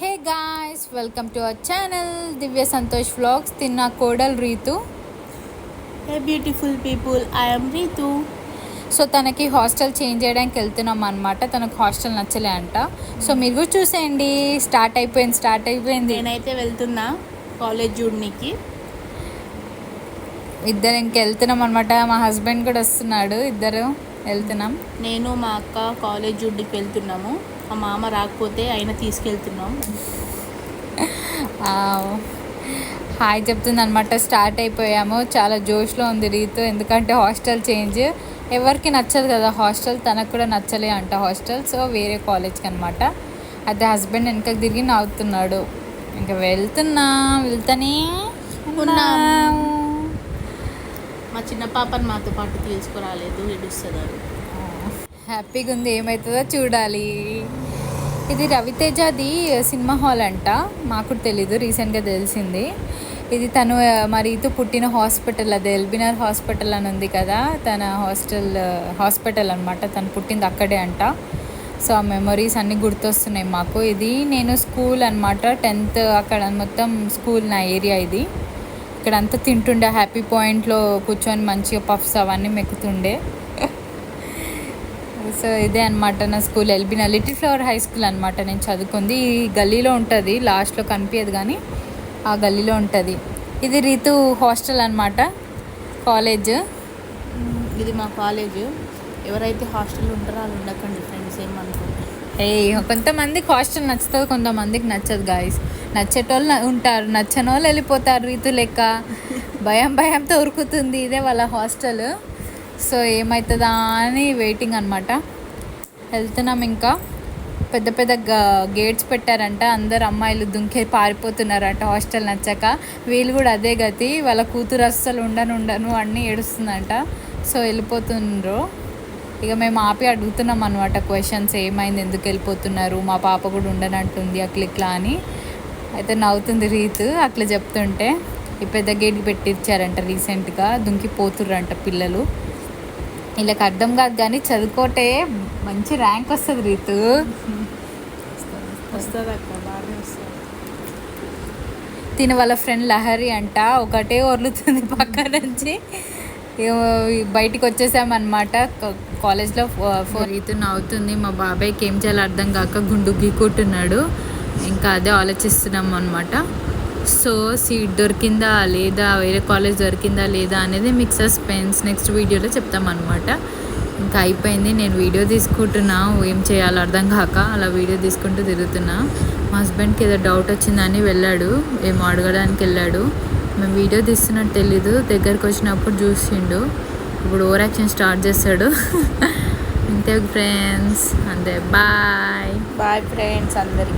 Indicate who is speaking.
Speaker 1: Hey guys welcome to our channel Divya Santosh vlogs. తిన్న కోడల్ Ritu.
Speaker 2: Hey beautiful people I'm Ritu.
Speaker 1: So తనకి hostel change చేయడానికి వెళ్తున్నాం అనమాట తనకు హాస్టల్ నచ్చలే అంట. సో మీరు కూడా చూసేయండి. స్టార్ట్ అయిపోయింది స్టార్ట్ అయిపోయింది.
Speaker 2: నేనైతే వెళ్తున్నా కాలేజ్ చూడనికి.
Speaker 1: ఇద్దరు ఇంక వెళ్తున్నాం అనమాట మా హస్బెండ్ కూడా వస్తున్నాడు. ఇద్దరు వెళ్తున్నాం.
Speaker 2: నేను మా అక్క కాలేజ్ చూడనికి వెళ్తున్నాము. మా మామ రాకపోతే ఆయన తీసుకెళ్తున్నాం.
Speaker 1: హాయ్ చెప్తుంది అనమాట స్టార్ట్ అయిపోయాము. చాలా జోష్లో ఉంది రీతు. ఎందుకంటే హాస్టల్ చేంజ్. ఎవరికి నచ్చదు కదా. హాస్టల్ తనకు కూడా నచ్చలే అంట హాస్టల్. సో వేరే కాలేజ్కి అనమాట అయితే హస్బెండ్ వెనకకి తిరిగి నవ్వుతున్నాడు. ఇంకా వెళ్తున్నా. వెళ్తానే
Speaker 2: ఉన్నాం. మా చిన్న పాపని మాతో పాటు తీసుకురాలేదు ఏడుస్తుంది అది.
Speaker 1: హ్యాపీగా ఉంది ఏమవుతుందో చూడాలి. ఇది రవితేజది సినిమా హాల్ అంట మాకు తెలీదు రీసెంట్గా తెలిసింది. ఇది తను ఆ, మరి పుట్టిన హాస్పిటల్ అది ఎల్బినార్ హాస్పిటల్ అని ఉంది కదా తన హాస్టల్ హాస్పిటల్ అనమాట తను పుట్టింది అక్కడే అంట. సో ఆ మెమరీస్ అన్నీ గుర్తొస్తున్నాయి మాకు. ఇది నేను స్కూల్ అనమాట టెన్త్ అక్కడ మొత్తం స్కూల్ నా ఏరియా ఇది. ఇక్కడ అంతా తింటుండే హ్యాపీ పాయింట్లో కూర్చొని మంచిగా పఫ్స్ అవన్నీ మెక్కుతుండే. సో ఇదే అనమాట నా స్కూల్ ఎల్బినా లిటిల్ ఫ్లవర్ హై స్కూల్ అనమాట నేను చదువుకుంది. ఈ గల్లీలో ఉంటుంది లాస్ట్లో కనిపించదు కానీ ఆ గల్లీలో ఉంటుంది. ఇది రీతు హాస్టల్ అనమాట కాలేజ్
Speaker 2: ఇది మా కాలేజ్ ఎవరైతే హాస్టల్ ఉంటారో వాళ్ళు ఉండకండి ఫ్రెండ్స్ ఏమనుకోండి
Speaker 1: ఏ కొంతమందికి హాస్టల్ నచ్చుతుంది కొంతమందికి నచ్చదు గాయస్ నచ్చేటోళ్ళు ఉంటారు. నచ్చని వాళ్ళు వెళ్ళిపోతారు రీతు లెక్క. భయం భయంతో ఉరుకుతుంది ఇదే వాళ్ళ హాస్టల్ సో ఏమవుతుందా అని వెయిటింగ్ అనమాట వెళ్తున్నాం ఇంకా. పెద్ద పెద్ద గేట్స్ పెట్టారంట. అందరు అమ్మాయిలు దుంకే పారిపోతున్నారంట హాస్టల్ నచ్చక. వీళ్ళు కూడా అదే గతి. వాళ్ళ కూతురు అస్సలు ఉండను ఉండను అన్నీ ఏడుస్తుందంట. సో వెళ్ళిపోతుండ్రు. ఇక మేము ఆపి అడుగుతున్నాం అనమాట క్వశ్చన్స్ ఏమైంది ఎందుకు వెళ్ళిపోతున్నారు మా పాప కూడా ఉండనంటుంది అట్లా ఇట్లా అని. అయితే నవ్వుతుంది రీతు అట్లా చెప్తుంటే ఈ పెద్ద గేట్ పెట్టించారంట రీసెంట్గా దుంకిపోతుర్రంట పిల్లలు. వీళ్ళకి అర్థం కాదు కానీ చదువుకోటే మంచి ర్యాంక్ వస్తుంది రీతు.
Speaker 2: వస్తుంది అక్క బాగానే వస్తుంది.
Speaker 1: తిన వాళ్ళ ఫ్రెండ్ లహరి అంట ఒకటే ఒర్లుతుంది పక్క నుంచి. బయటికి వచ్చేసామన్నమాట. కాలేజ్లో ఫో- ఇతను అవుతుంది మా బాబాయ్కి ఏం చేయాలో అర్థం కాక గుండు గీకుంటున్నాడు ఇంకా అదే ఆలోచిస్తున్నాం అనమాట సో సీట్ దొరికిందా లేదా? వేరే కాలేజ్ దొరికిందా లేదా అనేది మీకు సస్పెన్స్ నెక్స్ట్ వీడియోలో చెప్తామన్నమాట. ఇంకా అయిపోయింది. నేను వీడియో తీసుకుంటున్నా. ఏం చేయాలో అర్థం కాక అలా వీడియో తీసుకుంటూ తిరుగుతున్నా. మా హస్బెండ్కి ఏదో డౌట్ వచ్చిందని వెళ్ళాడు. ఏమో అడగడానికి వెళ్ళాడు. మేము వీడియో తీస్తున్నట్టు తెలీదు. దగ్గరకు వచ్చినప్పుడు చూసిండు. ఇప్పుడు ఓవర్ యాక్షన్ స్టార్ట్ చేస్తాడు. అంతే ఫ్రెండ్స్. అంతే. బాయ్.
Speaker 2: బాయ్ ఫ్రెండ్స్ అందరికీ.